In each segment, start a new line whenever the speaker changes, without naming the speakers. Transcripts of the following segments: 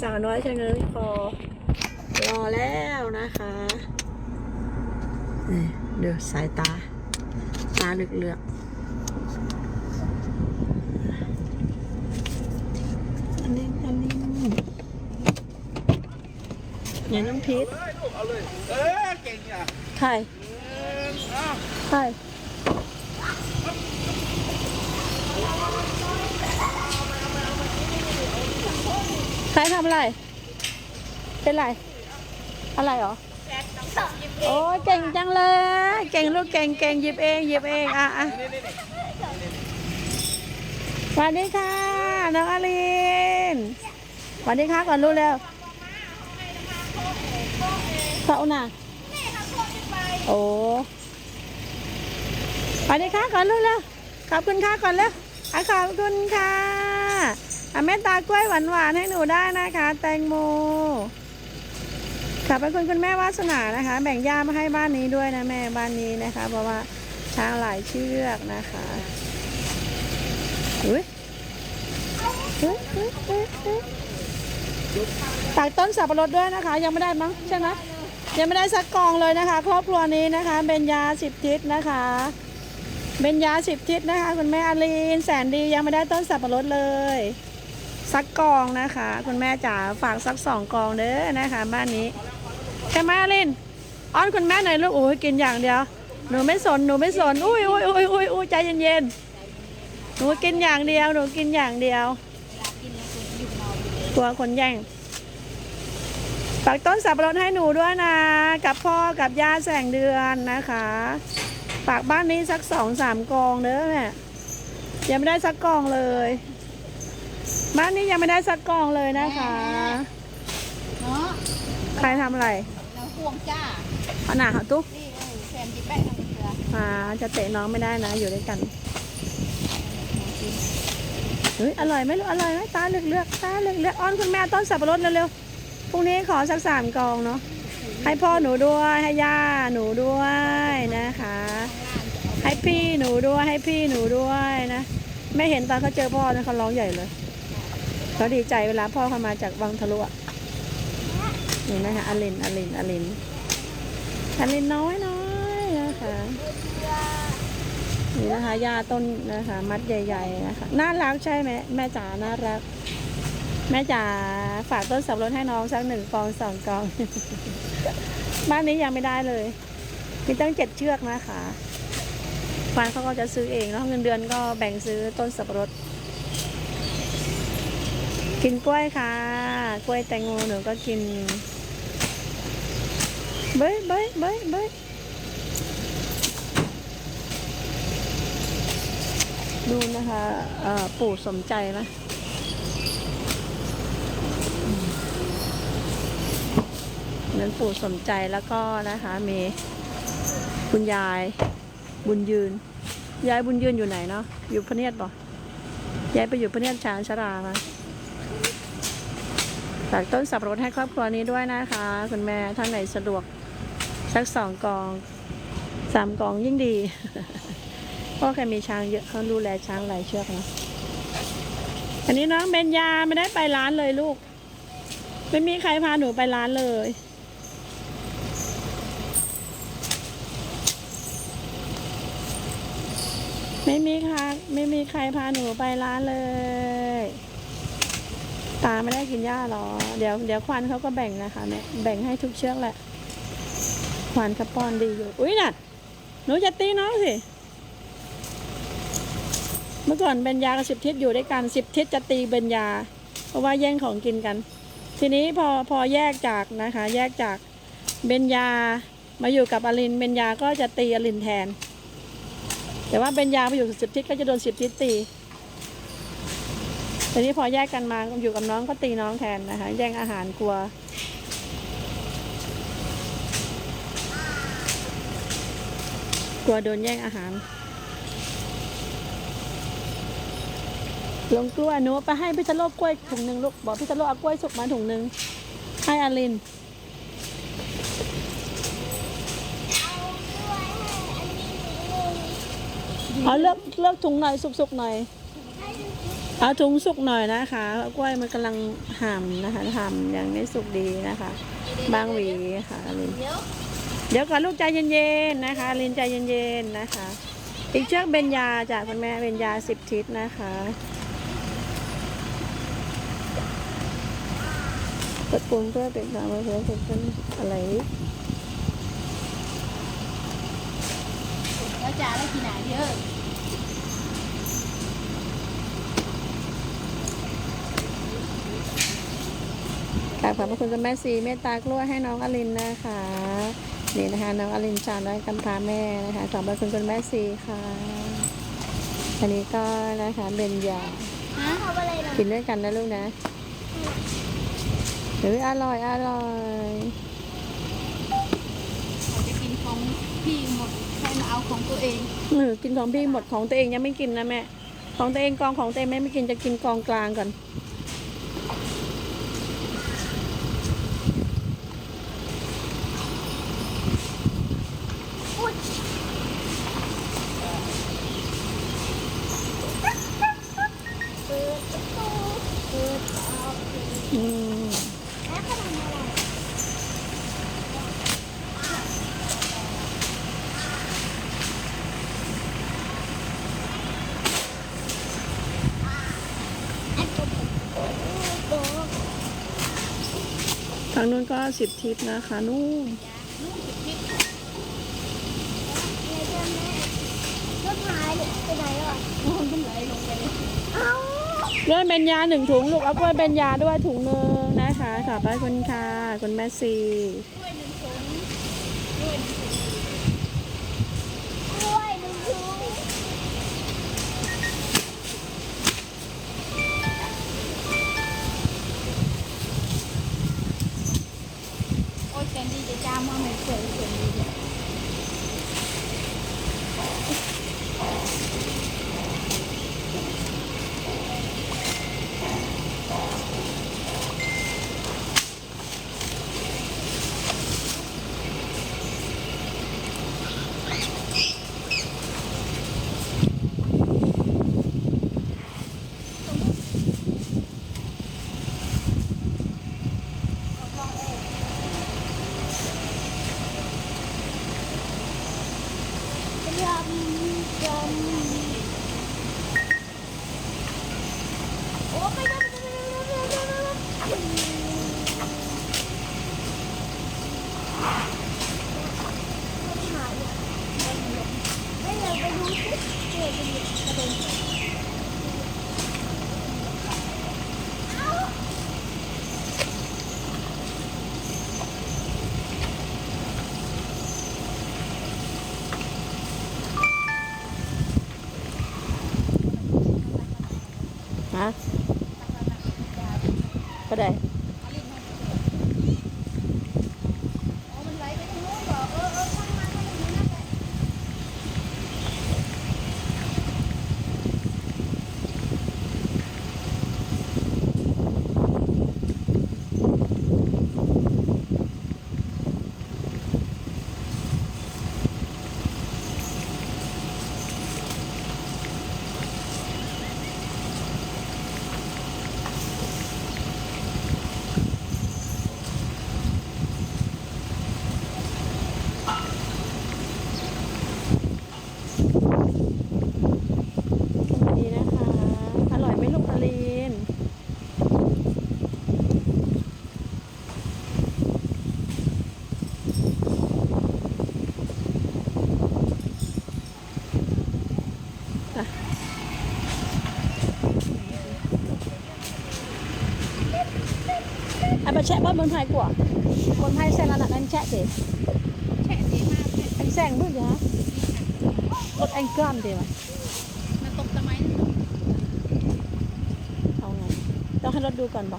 สาวน้อยชะเง้อคอรอแล้วนะคะนี่ดูสายตา ตาเหลือกๆอันนี้อันนี้อย่าน้องพีช
เอาเลย เออเก่งอะ
ใคร
อ้าว
ใคร ใครทำอะไร เป็นไร อะไรหรอโอ้ยเก่งจังเลย เก่งลูกเก่งเก่งหยิบเองหยิบเองอะอะ
นี่นี่นี่
สวัสดีค่ะน้องอลินสวัสดีค่ะก่อนลูกเร็วเขาน่ะโอ้สวัสดีค่ะก่อนลูกเร็วขอบคุณค่ะก่อนเร็วอะขอบคุณค่ะ อะแม่ตากล้วยหวานหวานๆให้หนูได้นะคะ แตงโมขอบคุณคุณแม่วาสนานะคะ แบ่งย่ามาให้บ้านนี้ด้วยนะแม่บ้านนี้นะคะ เพราะว่าช้างหลายเชือกนะคะอุ้ยเฮ้ยเฮ้ยเฮ้ยเฮ้ยตักต้นสับปะรดด้วยนะคะ ยังไม่ได้มั้งใช่ไหมยังไม่ได้สักกองเลยนะคะ ครอบครัวนี้นะคะเบญญาสิบทิศนะคะเบญญาสิบทิศนะคะ คุณแม่อาลีนแสนดียังไม่ได้ต้นสับปะรดเลย สักกองนะคะ คุณแม่จ๋าฝากสักสองกองเด้อนะคะบ้านนี้ใช่ไหมลีนอ้อนคุณแม่หน่อยลูกโอ้ยกินอย่างเดียว หนูไม่สนหนูไม่สนอุ้ยอุ้ยอุ้ยอุ้ยอุ้ยใจเย็นๆหนูกินอย่างเดียว หนูกินอย่างเดียวกลัวคนแย่งฝากต้นสับปะรดให้หนูด้วยนะ กับพ่อกับย่าแสงเดือนนะคะฝากบ้านนี้สักสองสามกองเด้อแม่ยังไม่ได้สักกองเลย บ้านนี้ยังไม่ได้สักกองเลยนะคะ
เนาะ
ใครทำอะไร
เราห่วงจ้า
เอาหนาเขาตุ๊ก
นี่เออแซมจิแปะทางเรือ
มาจะเตะน้องไม่ได้นะอยู่ด้วยกันเฮ้ยอร่อยไหมลูกอร่อยไหมตาเลือกเลือกๆตาเลือกเลือกๆอ้อนคุณแม่ต้นสับปะรดเร็วๆพรุ่งนี้ขอสักสามกองเนาะให้พ่อหนูด้วยให้ย่าหนูด้วยนะคะ ให้พี่หนูด้วยให้พี่หนูด้วยนะไม่เห็นตอนเขาเจอพ่อนะเขาร้องใหญ่เลย เขาดีใจเวลาพ่อเขามาจากวังทะลุนี่นะคะอลินอลินอลินอลินน้อยน้อยนะคะนี่นะคะยาต้นนะคะ มัดใหญ่ๆนะคะน่ารักใช่ไหมแม่จ๋าน่ารัก แม่จ๋าฝากต้นสับปะรดให้น้องสักหนึ่งกองสองกอง บ้านนี้ยังไม่ได้เลยมีตั้งเจ็ดเชือกนะคะควานเขาก็จะซื้อเองแล้วเงินเดือนก็แบ่งซื้อต้นสับปะรด กินกล้วยค่ะ กล้วยแตงโมหนูก็กิน เบ้ยเบ้ยเบ้ยเบ้ยดูนะคะปู่สมใจไหมอืมนั้นปู่สมใจแล้วก็นะคะมีคุณยายบุญยืน ยายบุญยืนอยู่ไหนเนาะอยู่พระเนียดบ่ยายไปอยู่พระเนียดชานชรามา ฝากต้นสับปะรดให้ครอบครัวนี้ด้วยนะคะ คุณแม่ท่านไหนสะดวกสักสองกองสามกองยิ่งดีพ่อแกมีช้างเยอะเขาดูแลช้างหลายเชือกนะอันนี้น้องเบญญาไม่ได้ไปร้านเลยลูก ไม่มีใครพาหนูไปร้านเลยไม่มีใครไม่มีใครพาหนูไปร้านเลย ตาไม่ได้กินหญ้าหรอ เดี๋ยวเดี๋ยวควันเขาก็แบ่งนะคะเนี่ยแบ่งให้ทุกเชือกแหละ ควันเขาป้อนดีอยู่ อุ้ยน่ะ หนูจะตีน้องสิ เมื่อก่อนเบญญากับสิบทิศอยู่ด้วยกันสิบทิศจะตีเบญญา เพราะว่าแย่งของกินกัน ทีนี้พอพอแยกจากนะคะ แยกจากเบญญามาอยู่กับอลินเบญญาก็จะตีอลินแทน แต่ว่าเบญญาไปอยู่สิบทิศก็จะโดนสิบทิศตี ทีนี้พอแยกกันมาอยู่กับน้องก็ตีน้องแทนนะคะ แย่งอาหารกลัว กลัวโดนแย่งอาหาร ลงกล้วยหนูไปให้พิจโลกกล้วยถุงหนึ่งลูกบอกพิจโลกเอากล้วยสุกมาถุงหนึ่งให้อาลินเอาเลือกเลือกถุงหน่อยสุกๆหน่อย เอาถุงสุกหน่อยนะคะกล้วยมันกำลังห่ำนะคะห่ำยังไม่สุกดีนะคะ บางหวีค่ะลิน
เดี๋ยว
เดี๋ยวก่อนลูกใจเย็นๆนะคะลินใจเย็นๆนะคะ อีกเชือกเบญญาจากคุณแม่เบญญาสิบทิศนะคะกดปุ่มเพื่อเป็นการเพื่อเป็นอะไร
แล้วจ่าได้กี่หนาเยอะ
ราบขอบพระคุณคุณแม่สีเมตตากล้วยให้น้องอลินนะคะนี่นะคะน้องอลินชาวน้อยกำพร้าแม่นะคะขอบพระคุณคุณแม่สีค่ะอันนี้ก็นะคะเบญญา
ฮะทำอะไรนะ
กินด้วยกันนะลูกนะเฮ้ยอร่อยอร่อย
เขาจะกินของพี่หมดใครมาเอาของตัวเอง
หนูกินของพี่หมดของตัวเองยังไม่กินนะแม่ของตัวเองกองของตัวเองไม่ไม่กินจะกินกองกลางก่อน
เปิดประตูเปิดออก
อืม
แล้วเขาทำอะไร
ทางนู้นก็สิบทิศนะคะนู่น
เลื่อนเป็นยาก
ล้วยเบญญาหนึ่งถุงลูกเอากล้วยเบญญาด้วยถุงหนึ่งนะคะขอบคุณค่ะ คุณแม่ซี
ดีจะจ้ามาเหมือนเสือเสือดี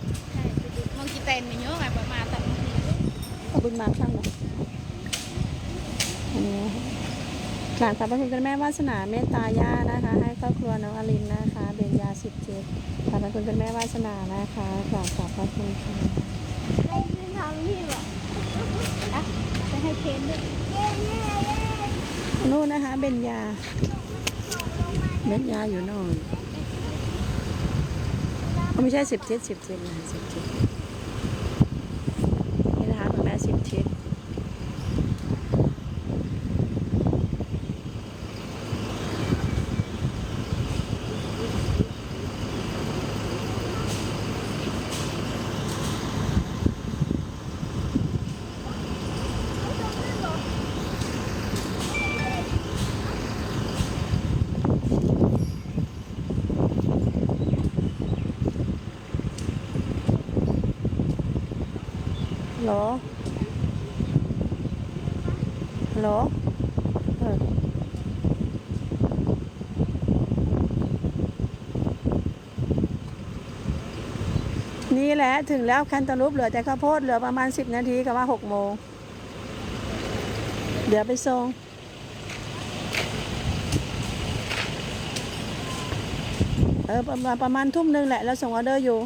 ก
ใช่
ไปดูมองกีเตนมันเยอะไงประมาณแต่บางที
ขอบคุณมากช่างเลยอันนี้นะคะหลานขอบพระคุณคุณแม่วาสนาเมตตาย่านะคะ ให้ครอบครัวน้องอลินนะคะ เบญญาสิบเจ็ดขอบพระคุณคุณแม่วาสนานะคะกราบขอบพระคุณค่ะ
ให้ ขึ้นทางที่แบบอะจะให้เคนด้วยเย้เย้เย้
นู่นนะคะ เบญญา เบญญาอยู่โน่นไม่ใช่สิบเจ็ดสิบเจ็ดนะสิบเจ็ดนะคะคุณแม่สิบทิศฮัลโหล หลเออนี่แหละถึงแล้วแคนตาลูปเหลือแต่ข้าวโพดเหลือประมาณสิบนาทีกับว่าหกโมง เดี๋ยวไปส่งเออประมาณประมาณทุ่มหนึ่งแหละ แล้วส่งออเดอร์อยู่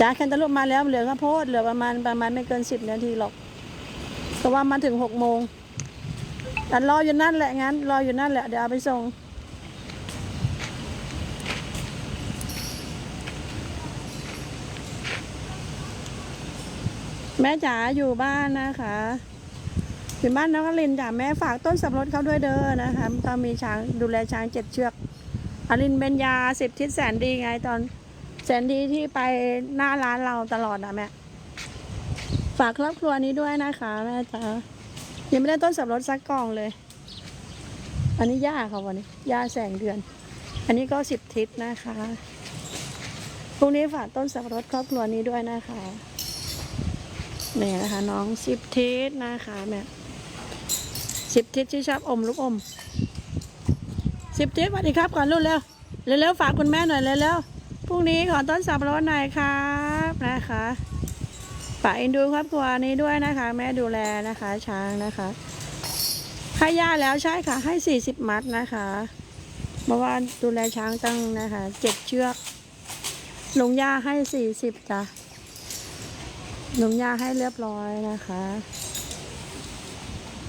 จ้าแคนตาลูปมาแล้วเหลือข้าวโพดเหลือประมาณประมาณไม่เกินสิบนาทีหรอกก็ว่ามาถึงหกโมงแต่รออยู่นั่นแหละงั้น รออยู่นั่นแหละเดี๋ยวเอาไปส่งแม่จ๋าอยู่บ้านนะคะอยู่บ้านน้องกลินจ๋าแม่ฝากต้นสับปะรดเขาด้วยเด้อนะคะก็มีช้างดูแลช้างเจ็ดเชือกอลินเบญญาสิบทิศแสนดีไงตอน แสนดีที่ไปหน้าร้านเราตลอดนะแม่ ฝากครอบครัวนี้ด้วยนะคะแม่จ๋ายังไม่ได้ต้นสับรดสักกล่องเลย อันนี้ย่าค่ะวันนี้ย่าแสงเดือน อันนี้ก็สิบทิศนะคะพรุ่งนี้ฝากต้นสับรดครอบครัวนี้ด้วยนะคะนี่นะคะ น้องสิบทิศนะคะแม่สิบทิศที่ชอบอมลูกอมสิบทิศสวัสดีครับก่อนลูกเร็วเร็วๆฝากคุณแม่หน่อยเร็วๆ พรุ่งนี้ขอต้นสับปะรดหน่อยครับนะคะฝากเอ็นดูครอบครัวนี้ด้วยนะคะ แม่ดูแลนะคะ ช้างนะคะให้ย่าแล้วใช่ค่ะ ให้สี่สิบมัดนะคะเพราะว่าดูแลช้างตั้งนะคะเจ็ดเชือกลงย่าให้สี่สิบจ้ะลงย่าให้เรียบร้อยนะคะ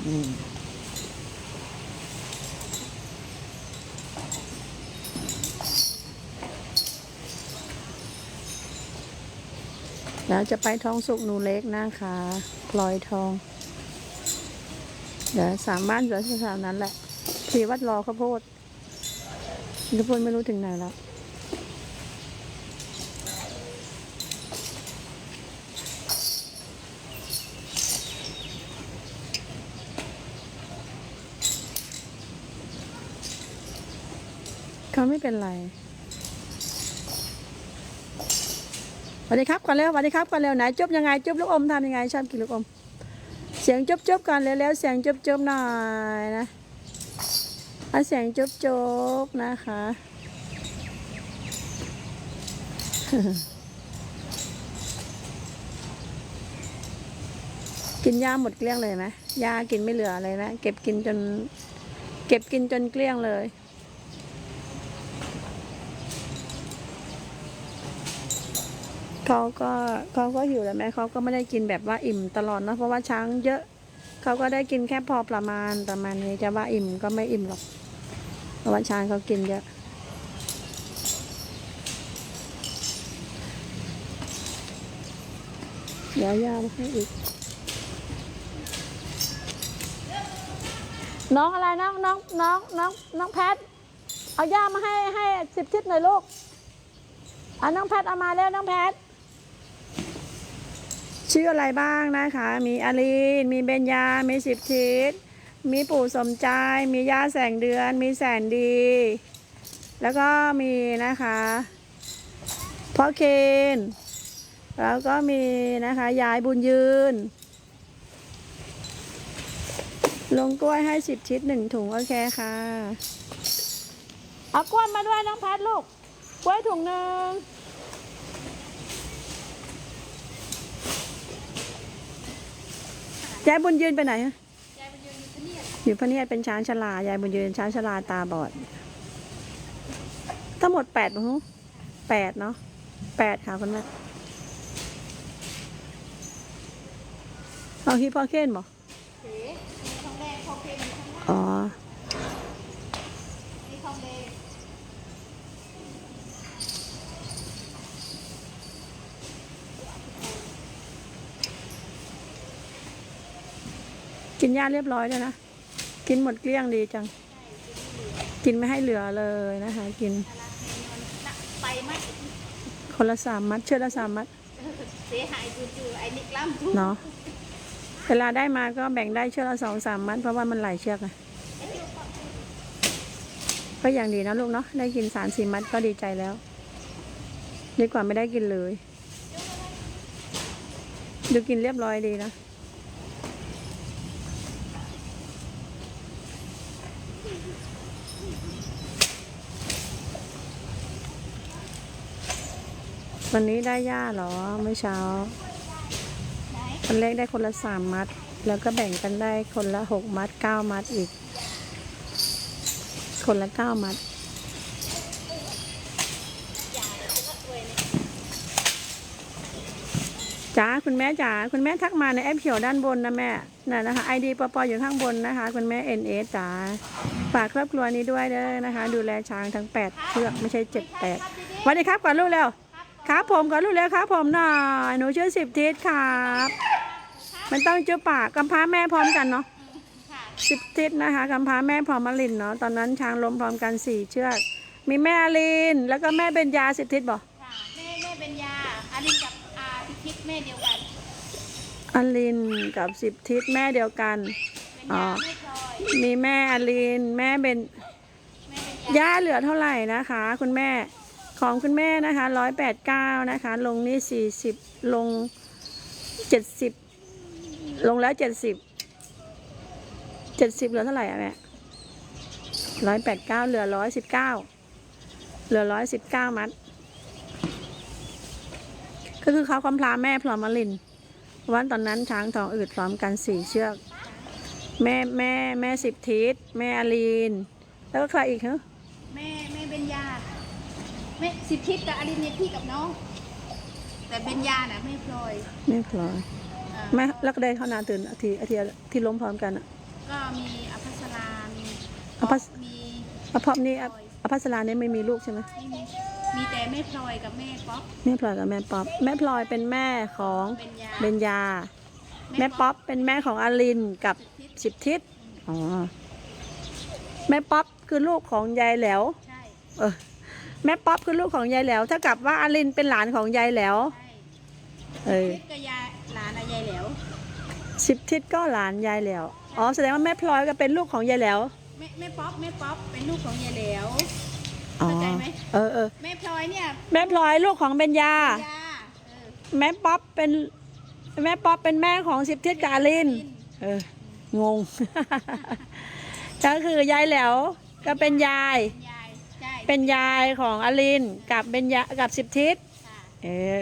อืม แล้วจะไปท้องสุกหนูเล็กนะคะพลอยทอง เดี๋ยวสามบ้านเหลือแถวนั้นแหละพีวัดรอข้าวโพดข้าวโพดไม่รู้ถึงไหนแล้วเขาไม่เป็นไร วัสดีครับก่อนเร็วสวัสดีครับก่อนเร็วไหนจุบยังไงจุบลูกอมทำยังไงชอบกินลูกอม เสียงจุบจุบก่อนเร็วๆเสียงจุบจุบหน่อยนะเอาเสียงจุบจุบนะคะกินยาหมดเกลี้ยงเลยไหมยากินไม่เหลือเลยนะเก็บกินจน เก็บกินจนเกลี้ยงเลย เขาก็เขาก็หิวแล้วแม่เขาก็ไม่ได้กินแบบว่าอิ่มตลอดนะเพราะว่าช้างเยอะ เขาก็ได้กินแค่พอประมาณประมาณนี้จะว่าอิ่มก็ไม่อิ่มหรอกเพราะว่าช้างเขากินเยอะเดี๋ยวยามาให้อีก น้องอะไรน้องน้องน้องน้องน้องแพท เอาย่ามาให้ให้สิบทิศหน่อยลูกอะน้องแพทเอามาแล้วน้องแพท ชื่ออะไรบ้างนะคะ มีอาลีน มีเบญญา มีสิบทิศ มีปู่สมใจ มีย่าแสงเดือน มีแสนดี แล้วก็มีนะคะพ่อเคน แล้วก็มีนะคะยายบุญยืน ลงกล้วยให้สิบทิศหนึ่งถุงโอเคค่ะ เอากล้วยมาด้วยน้องแพทลูก กล้วยถุงหนึ่ง ยายบุญยืนไปไหนอะอยู่พะเนียดเป็นช้างชลา ยายบุญยืนช้างชลาตาบอด ทั้งหมดแปดมั้งแปดเนาะแปดค่ะคุณแม่เอาฮิปพอเคนบอก
เอ๋ทองแดงพอเค็ม
อ๋อ
นี่ทองแดง
กิน หญ้าเรียบร้อยแล้วนะ กินหมดเกลี้ยงดีจัง กินไม่ให้เหลือเลยนะคะ กิน
ตลาดเมนอนนักไปไหม
คนละสามมัด เชือกละสามมัด
เสียหายจู่ๆไอ้นิกล้ำทุก
เนาะ เวลาได้มาก็แบ่งได้เชือกละสองสามมัด เพราะว่ามันหลายเชือกอะก็อย่างดีนะลูกเนาะ ได้กินสามสี่มัดก็ดีใจแล้ว ดีกว่าไม่ได้กินเลย ดูกินเรียบร้อยดีนะ วันนี้ได้ย่าเหรอเมื่อเช้า
ไหน
วันแรกได้คนละสามมัด แล้วก็แบ่งกันได้คนละหกมัดเก้ามัดอีก คนละเก้ามัดจ๋าคุณแม่จ๋าคุณแม่ทักมาในแอปเขียวด้านบนนะแม่น่ะนะคะไอดีปปอยู่ข้างบนนะคะ คุณแม่เอ็นเอจ๋าฝากครอบครัวนี้ด้วยเด้อนะคะ ดูแลช้างทั้งแปดเชือกไม่ใช่เจ็ดแปดวัสดีครับก่อนลูกเร็ว ครับผมก่อนลูกเร็วครับผมหน่อยหนูชื่อสิบทิศครับ มันต้องจุ๊บปากกำพร้าแม่พร้อมกันเนาะ
ค่ะ
สิบทิศนะคะกำพร้าแม่พร้อมมาลินเนาะตอนนั้นช้างล้มพร้อมกันสี่เชือก มีแม่อลินแล้วก็แม่เบญญาสิบทิศบอก
ค่ะแม่แม่เป็นยาอันนี้กับอาพิทิศแม่เดียวกัน
อลินกับสิบทิศแม่เดียวกัน
เป็น
อ๋อ
ยาไม่พลอย
มีแม่อลินแม่เป็น
แม่เป็นยา
ย่าเหลือเท่าไหร่นะคะ คุณแม่ ของคุณแม่นะคะร้อยแปดเก้านะคะ ลงนี่สี่สิบลงเจ็ดสิบลงแล้วเจ็ดสิบเจ็ดสิบเหลือเท่าไหร่อะแม่ร้อยแปดเก้าเหลือร้อยสิบเก้าเหลือร้อยสิบเก้ามัด ก็คือเขาคำพลาแม่พร้อมมาลินวันตอนนั้นช้างทองอืดพร้อมกันสี่เชือก แม่แม่แม่สิบทิศแม่อลีน แล้วก็ใครอีกเหรอ
แม่แม่ แม่สิบทิศกับอลินเนี่ยพี่กับน้อง แต่เป็นยาน่ะไม่พลอย
ไม่พลอย
อ่า
แม่แล้วก็ได้เข้านานตื่นอาทีอาทีที่ล้มพร้อมกันอะ
ก็มีอภัสรา มี
อภัส
มี
อภพนี่ออภัสราเนี่ยไม่มีลูกใช่ไหม
ไม่มีมีแต่แม่พลอยกับแม่ป๊อป
แม่พลอยกับแม่ป๊อปแม่พลอยเป็นแม่ของ
เป็นยา
เบญญา แม่ป๊อปเป็นแม่ของอาลินกับ
สิบทิศ
สิบทิศอ๋อแม่ป๊อปคือลูกของยายแหลว
ใช่
เออ แม่ป๊อปคือลูกของยายแหลวถ้ากับว่าอาลินเป็นหลานของยายแหลว
ใช่
เออ
ทิศกับยาหลานอะยายแหลว
สิบทิศก็หลานยายแหลวอ๋อแสดงว่าแม่พลอยก็เป็นลูกของยายแหลว
แม่แม่ป๊อปแม่ป๊อปเป็นลูกของยายแหลว
อ๋อ
เข้าใจไหม
เออเออ
แม่พลอยเนี่ย
แม่พลอยลูกของเบญญา
ยาเออ
แม่ป๊อปเป็นแม่ป๊อปเป็นแม่ของสิบทิศกบอาลินเอองง ก็คือยายแหลวก็เป็นยาย
เป็นยายใช่
เป็นยายของอลินกับเป็นยากับสิบทิศ
ค่ะ
เออ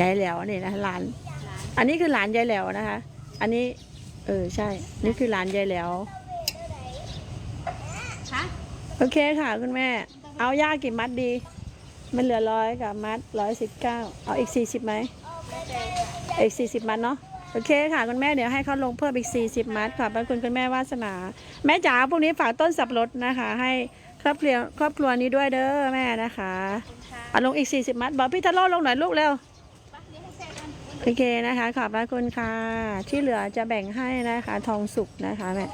ยายแหลวนี่นะหลาน
หลาน
อันนี้คือหลานยายแหลวนะคะ อันนี้ เออใช่ นี่คือหลานยายแหลว
คะ
โอเคค่ะคุณแม่ เอาย่ากี่มัดดี มันเหลือร้อยกับมัดร้อยสิบเก้าเอาอีกสี่สิบไหม
แล้วแต่ค่ะ
อีกสี่สิบมัดเนาะโอเคค่ะคุณแม่เดี๋ยวให้เขาลงเพิ่มอีกสี่สิบมัดขอบพระคุณคุณแม่วาสนา แม่จ๋าพวกนี้ฝากต้นสับปะรดนะคะ ให้ ครอบครัวครอบครัวนี้ด้วยเด้อแม่นะคะ
ขอบคุณค่ะ
เอาลงอีกสี่สิบมัดบอกพี่ทะโลลงหน่อยลูกเร็ว
ไปเลี้ยงให้แซ่กัน
โอเคนะคะ ขอบพระคุณค่ะ ที่เหลือจะแบ่งให้นะคะ ทองสุกนะคะแม่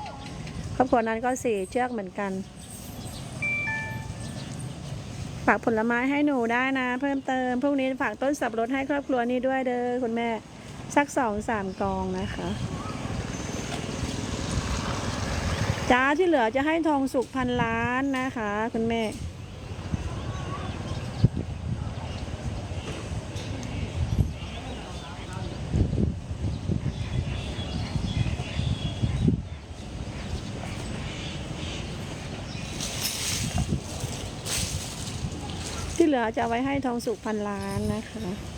ครอบครัวนั้นก็สี่เชือกเหมือนกันฝากผลไม้ให้หนูได้นะ เพิ่มเติมพรุ่งนี้ฝากต้นสับปะรดให้ครอบครัวนี้ด้วยเด้อคุณแม่ สักสองสามกองนะคะ จ้าที่เหลือจะให้ทองสุกพันล้านนะคะ คุณแม่ ที่เหลือจะไว้ให้ทองสุกพันล้านนะคะ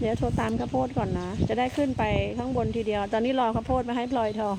เดี๋ยวโทรตามข้าวโพดก่อนนะ จะได้ขึ้นไปข้างบนทีเดียว ตอนนี้รอข้าวโพดมาให้พลอยทอง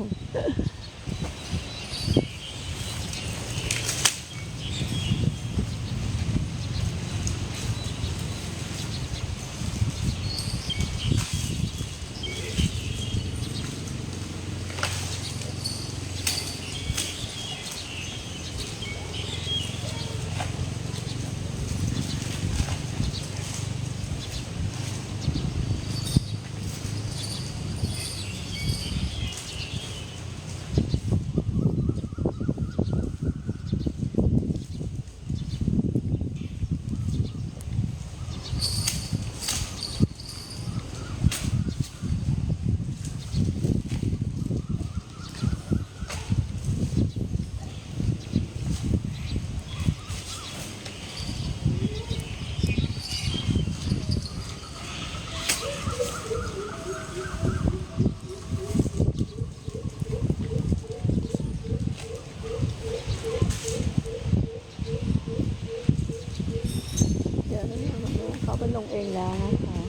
แล้วนะคะ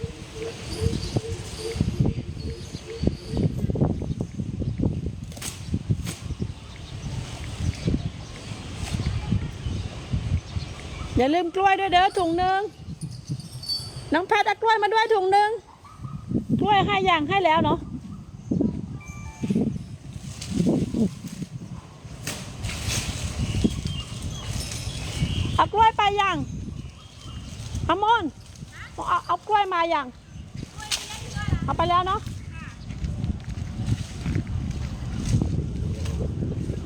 อย่าลืมกล้วยด้วยเด้อถุงหนึ่งน้องแพทย์เอากล้วยมาด้วยถุงหนึ่งกล้วยให้อย่างให้แล้วเนาะเอากล้วยไปย่างอมอน เอาเอากล้วยมายังเอาไปแล้วเนาะ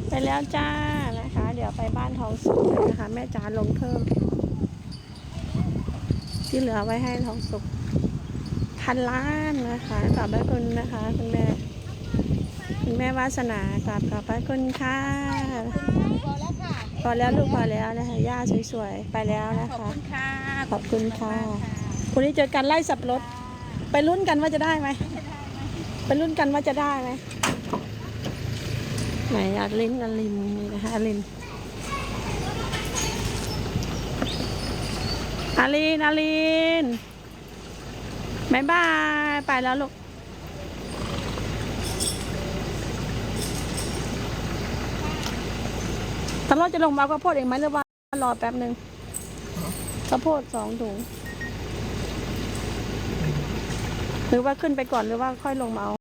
ไปแล้วจ้านะคะ เดี๋ยวไปบ้านทองสุกนะคะ แม่จานลงเพิ่ม ที่เหลือไว้ให้ทองสุกพันล้านนะคะขอบพระคุณนะคะคุณแม่คุณแม่วาสนากราบขอบพระคุณค่ะ
พอแล้วค่ะ
พอแล้วลูกพอแล้วนะคะย่าสวยๆไปแล้วนะ
ขอบ
คะ
คุณค่ะ
ขอบคุณค่ะ คุณนี้เจอกันไล่สับรถ ไปลุ้นกันว่าจะได้ไหมไปลุ้นกันว่าจะได้ไหมไหนอาลินอาลินนี่นะคะอาลินอาลินอาลินบายบาย ไปแล้วลูกตำรวจะลงมาเอาข้าวโพดเองไหมหรือว่ารอแป๊บหนึ่งข้าวโพดสองถุง หรือว่าขึ้นไปก่อนหรือว่าค่อยลงมาเอา